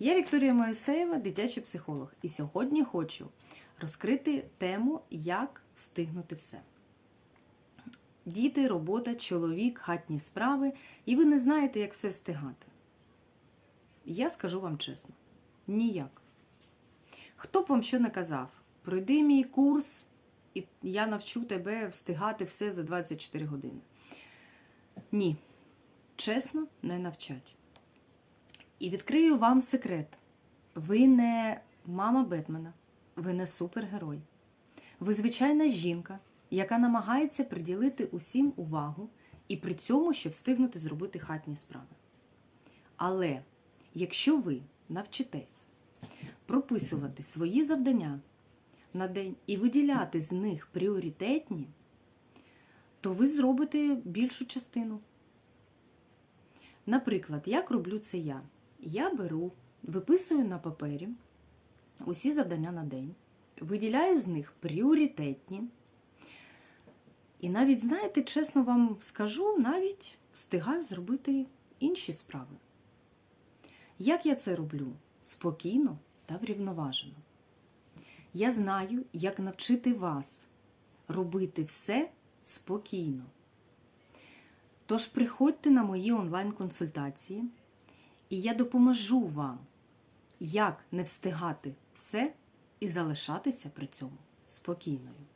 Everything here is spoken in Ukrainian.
Я Вікторія Моїсеєва, дитячий психолог, і сьогодні хочу розкрити тему, як встигнути все. Діти, робота, чоловік, хатні справи, і ви не знаєте, як все встигати. Я скажу вам чесно: ніяк. Хто б вам що не казав, пройди мій курс, і я навчу тебе встигати все за 24 години. Ні, чесно, не навчать. І відкрию вам секрет. Ви не мама Бетмена, ви не супергерой. Ви звичайна жінка, яка намагається приділити усім увагу і при цьому ще встигнути зробити хатні справи. Але якщо ви навчитесь прописувати свої завдання на день і виділяти з них пріоритетні, то ви зробите більшу частину. Наприклад, як роблю це я? Я беру, виписую на папері усі завдання на день, виділяю з них пріоритетні. І навіть, знаєте, чесно вам скажу, навіть встигаю зробити інші справи. Як я це роблю? Спокійно та врівноважено. Я знаю, як навчити вас робити все спокійно. Тож приходьте на мої онлайн-консультації, і я допоможу вам, як не встигати все і залишатися при цьому спокійною.